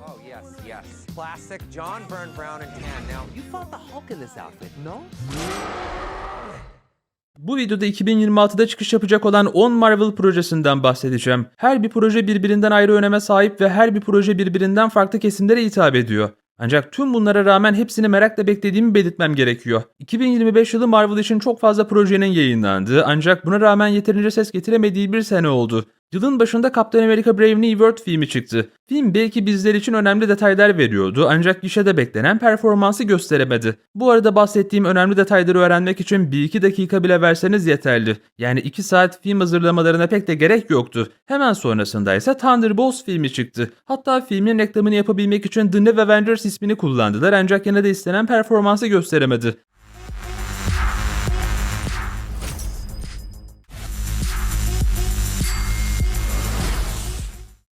Oh, yes, yes. Classic John Byrne Brown in tan. Now, you fought the Hulk in this outfit, no? Bu videoda 2026'da çıkış yapacak olan 10 Marvel projesinden bahsedeceğim. Her bir proje birbirinden ayrı öneme sahip ve her bir proje birbirinden farklı kesimlere hitap ediyor. Ancak tüm bunlara rağmen hepsini merakla beklediğimi belirtmem gerekiyor. 2025 yılı Marvel için çok fazla projenin yayınlandığı ancak buna rağmen yeterince ses getiremediği bir sene oldu. Yılın başında Captain America Brave New World filmi çıktı. Film belki bizler için önemli detaylar veriyordu ancak gişede beklenen performansı gösteremedi. Bu arada bahsettiğim önemli detayları öğrenmek için 1-2 dakika bile verseniz yeterli. Yani 2 saat film hazırlamalarına pek de gerek yoktu. Hemen sonrasında ise Thunderbolts filmi çıktı. Hatta filmin reklamını yapabilmek için The New Avengers ismini kullandılar ancak yine de istenen performansı gösteremedi.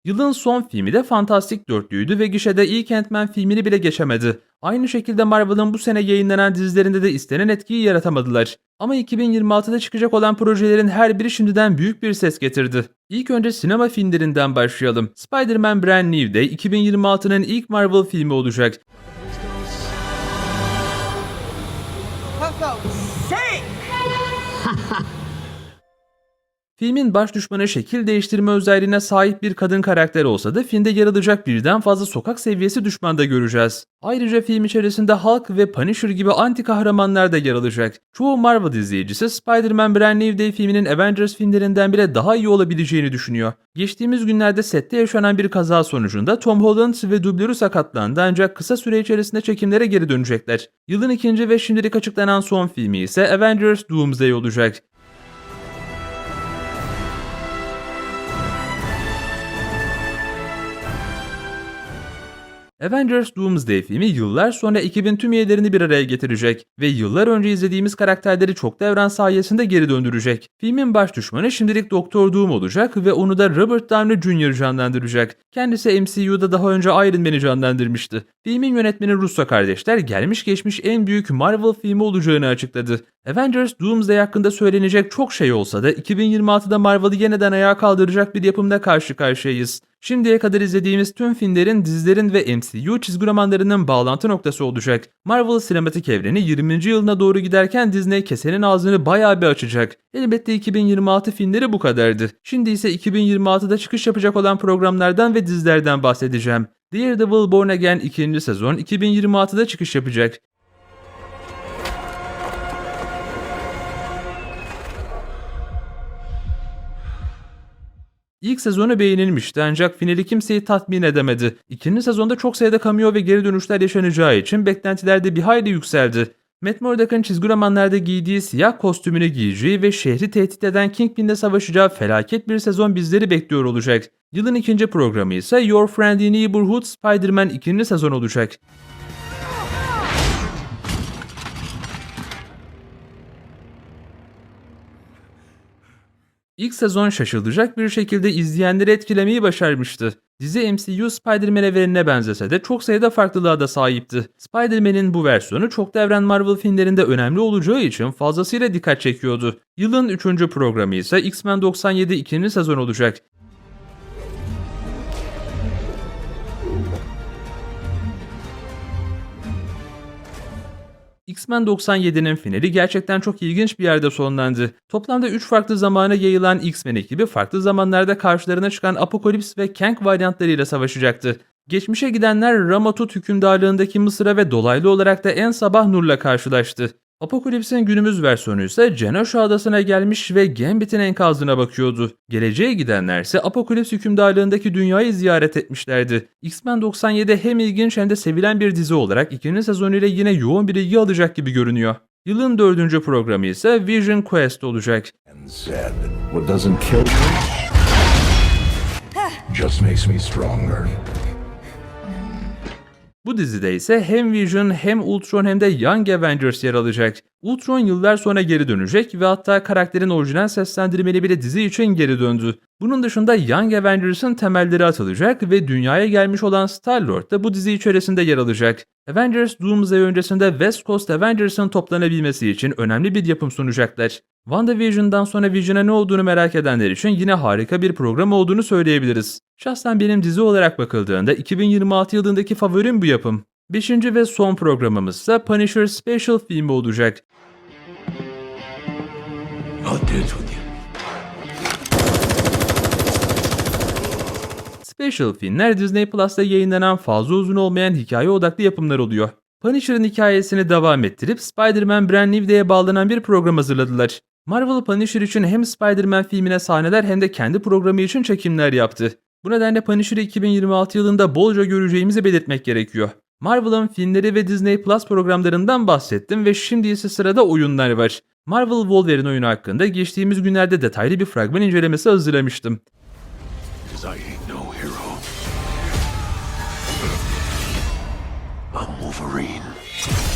Yılın son filmi de Fantastik Dörtlü'ydü ve gişede ilk Ant-Man filmini bile geçemedi. Aynı şekilde Marvel'ın bu sene yayınlanan dizilerinde de istenen etkiyi yaratamadılar. Ama 2026'da çıkacak olan projelerin her biri şimdiden büyük bir ses getirdi. İlk önce sinema filmlerinden başlayalım. Spider-Man Brand New de 2026'nın ilk Marvel filmi olacak. Filmin baş düşmanı şekil değiştirme özelliğine sahip bir kadın karakter olsa da filmde yer alacak birden fazla sokak seviyesi düşman da göreceğiz. Ayrıca film içerisinde Hulk ve Punisher gibi anti kahramanlar da yer alacak. Çoğu Marvel izleyicisi Spider-Man Brand New Day filminin Avengers filmlerinden bile daha iyi olabileceğini düşünüyor. Geçtiğimiz günlerde sette yaşanan bir kaza sonucunda Tom Holland ve dublörü sakatlandı ancak kısa süre içerisinde çekimlere geri dönecekler. Yılın ikinci ve şimdilik açıklanan son filmi ise Avengers Doomsday olacak. Avengers Doomsday filmi yıllar sonra ekibin tüm üyelerini bir araya getirecek ve yıllar önce izlediğimiz karakterleri çoklu evren sayesinde geri döndürecek. Filmin baş düşmanı şimdilik Doktor Doom olacak ve onu da Robert Downey Jr. canlandıracak. Kendisi MCU'da daha önce Iron Man'i canlandırmıştı. Filmin yönetmeni Russo kardeşler gelmiş geçmiş en büyük Marvel filmi olacağını açıkladı. Avengers Doomsday hakkında söylenecek çok şey olsa da 2026'da Marvel'ı yeniden ayağa kaldıracak bir yapımda karşı karşıyayız. Şimdiye kadar izlediğimiz tüm filmlerin, dizilerin ve MCU çizgi romanlarının bağlantı noktası olacak. Marvel sinematik evreni 20. yılına doğru giderken Disney kesenin ağzını bayağı bir açacak. Elbette 2026 filmleri bu kadardı. Şimdi ise 2026'da çıkış yapacak olan programlardan ve dizilerden bahsedeceğim. Daredevil Born Again 2. sezon 2026'da çıkış yapacak. İlk sezonu beğenilmişti ancak finali kimseyi tatmin edemedi. İkinci sezonda çok sayıda cameo ve geri dönüşler yaşanacağı için beklentiler de bir hayli yükseldi. Matt Murdock'ın çizgi romanlarda giydiği siyah kostümünü giyeceği ve şehri tehdit eden Kingpin'le savaşacağı felaket bir sezon bizleri bekliyor olacak. Yılın ikinci programı ise Your Friendly Neighborhood Spider-Man 2. sezon olacak. İlk sezon şaşılacak bir şekilde izleyenleri etkilemeyi başarmıştı. Dizi MCU Spider-Man evrenine benzese de çok sayıda farklılığa da sahipti. Spider-Man'in bu versiyonu çok evren Marvel filmlerinde önemli olacağı için fazlasıyla dikkat çekiyordu. Yılın 3. programı ise X-Men 97 2. sezon olacak. X-Men 97'nin finali gerçekten çok ilginç bir yerde sonlandı. Toplamda 3 farklı zamana yayılan X-Men ekibi farklı zamanlarda karşılarına çıkan Apokalips ve Kang varyantlarıyla savaşacaktı. Geçmişe gidenler Ramatut hükümdarlığındaki Mısır'a ve dolaylı olarak da En Sabah Nur'la karşılaştı. Apokalips'in günümüz versiyonu ise Genosha adasına gelmiş ve Gambit'in enkazına bakıyordu. Geleceğe gidenler ise Apokalips hükümdarlığındaki dünyayı ziyaret etmişlerdi. X-Men 97 hem ilginç hem de sevilen bir dizi olarak ikinci sezonuyla yine yoğun bir ilgi alacak gibi görünüyor. Yılın dördüncü programı ise Vision Quest olacak. just makes me stronger. Bu dizide ise hem Vision hem Ultron hem de Young Avengers yer alacak. Ultron yıllar sonra geri dönecek ve hatta karakterin orijinal seslendirmeni bile dizi için geri döndü. Bunun dışında Young Avengers'ın temelleri atılacak ve dünyaya gelmiş olan Star-Lord da bu dizi içerisinde yer alacak. Avengers Doomsday öncesinde West Coast Avengers'ın toplanabilmesi için önemli bir yapım sunacaklar. WandaVision'dan sonra Vision'a ne olduğunu merak edenler için yine harika bir program olduğunu söyleyebiliriz. Şahsen benim dizi olarak bakıldığında 2026 yılındaki favorim bu yapım. Beşinci ve son programımız ise Punisher Special filmi olacak. Special filmler Disney Plus'ta yayınlanan fazla uzun olmayan hikaye odaklı yapımlar oluyor. Punisher'ın hikayesini devam ettirip Spider-Man Brand New Day'e bağlanan bir program hazırladılar. Marvel Punisher için hem Spider-Man filmine sahneler hem de kendi programı için çekimler yaptı. Bu nedenle Punisher'ı 2026 yılında bolca göreceğimizi belirtmek gerekiyor. Marvel'ın filmleri ve Disney Plus programlarından bahsettim ve şimdi ise sırada oyunlar var. Marvel Wolverine oyunu hakkında geçtiğimiz günlerde detaylı bir fragman incelemesi hazırlamıştım. I'm Wolverine.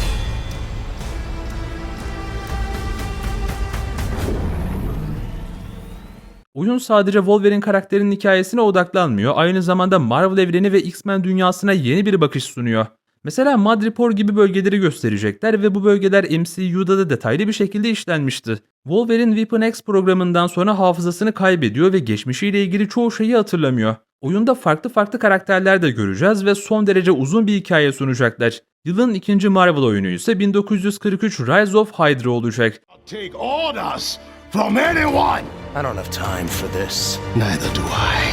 Oyun sadece Wolverine karakterinin hikayesine odaklanmıyor, aynı zamanda Marvel evreni ve X-Men dünyasına yeni bir bakış sunuyor. Mesela Madripoor gibi bölgeleri gösterecekler ve bu bölgeler MCU'da da detaylı bir şekilde işlenmişti. Wolverine Weapon X programından sonra hafızasını kaybediyor ve geçmişiyle ilgili çoğu şeyi hatırlamıyor. Oyunda farklı farklı karakterler de göreceğiz ve son derece uzun bir hikaye sunacaklar. Yılın ikinci Marvel oyunu ise 1943 Rise of Hydra olacak. Take orders from anyone. I don't have time for this. Neither do I.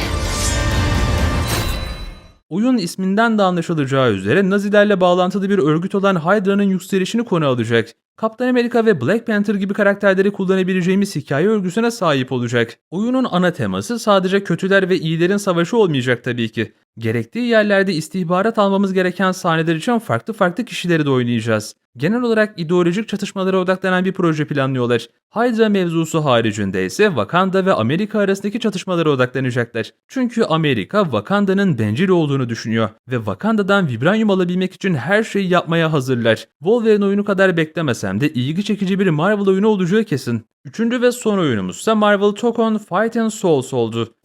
Oyun isminden de anlaşılacağı üzere Nazilerle bağlantılı bir örgüt olan Hydra'nın yükselişini konu alacak. Kaptan Amerika ve Black Panther gibi karakterleri kullanabileceğimiz hikaye örgüsüne sahip olacak. Oyunun ana teması sadece kötüler ve iyilerin savaşı olmayacak tabii ki. Gerektiği yerlerde istihbarat almamız gereken sahneler için farklı farklı kişileri de oynayacağız. Genel olarak ideolojik çatışmalara odaklanan bir proje planlıyorlar. Hydra mevzusu haricinde ise Wakanda ve Amerika arasındaki çatışmalara odaklanacaklar. Çünkü Amerika Wakanda'nın bencil olduğunu düşünüyor ve Wakanda'dan vibranyum alabilmek için her şeyi yapmaya hazırlar. Wolverine oyunu kadar beklemesem de ilgi çekici bir Marvel oyunu olacağı kesin. Üçüncü ve son oyunumuz ise Marvel Tokon Fight and Souls oldu.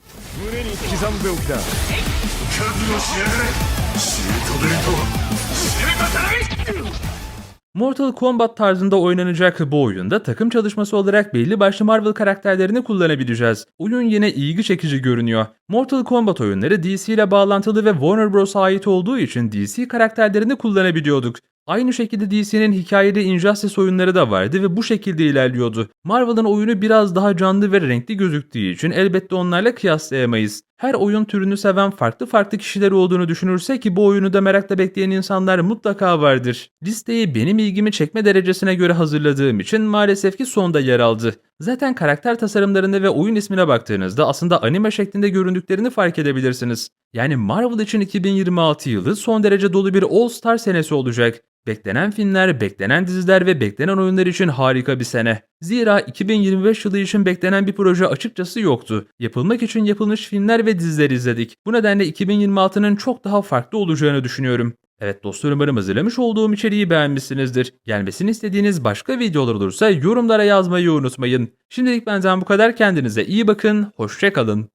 Mortal Kombat tarzında oynanacak bu oyunda takım çalışması olarak belli başlı Marvel karakterlerini kullanabileceğiz. Oyun yine ilgi çekici görünüyor. Mortal Kombat oyunları DC ile bağlantılı ve Warner Bros. ait olduğu için DC karakterlerini kullanabiliyorduk. Aynı şekilde DC'nin hikayeli Injustice oyunları da vardı ve bu şekilde ilerliyordu. Marvel'ın oyunu biraz daha canlı ve renkli gözüktüğü için elbette onlarla kıyaslayamayız. Her oyun türünü seven farklı farklı kişiler olduğunu düşünürsek ki bu oyunu da merakla bekleyen insanlar mutlaka vardır. Listeyi benim ilgimi çekme derecesine göre hazırladığım için maalesef ki sonda yer aldı. Zaten karakter tasarımlarına ve oyun ismine baktığınızda aslında anime şeklinde göründüklerini fark edebilirsiniz. Yani Marvel için 2026 yılı son derece dolu bir All Star senesi olacak. Beklenen filmler, beklenen diziler ve beklenen oyunlar için harika bir sene. Zira 2025 yılı için beklenen bir proje açıkçası yoktu. Yapılmak için yapılmış filmler ve diziler izledik. Bu nedenle 2026'nın çok daha farklı olacağını düşünüyorum. Evet dostlar umarım hazırlamış olduğum içeriği beğenmişsinizdir. Gelmesini istediğiniz başka videolar olursa yorumlara yazmayı unutmayın. Şimdilik benden bu kadar kendinize iyi bakın, hoşçakalın.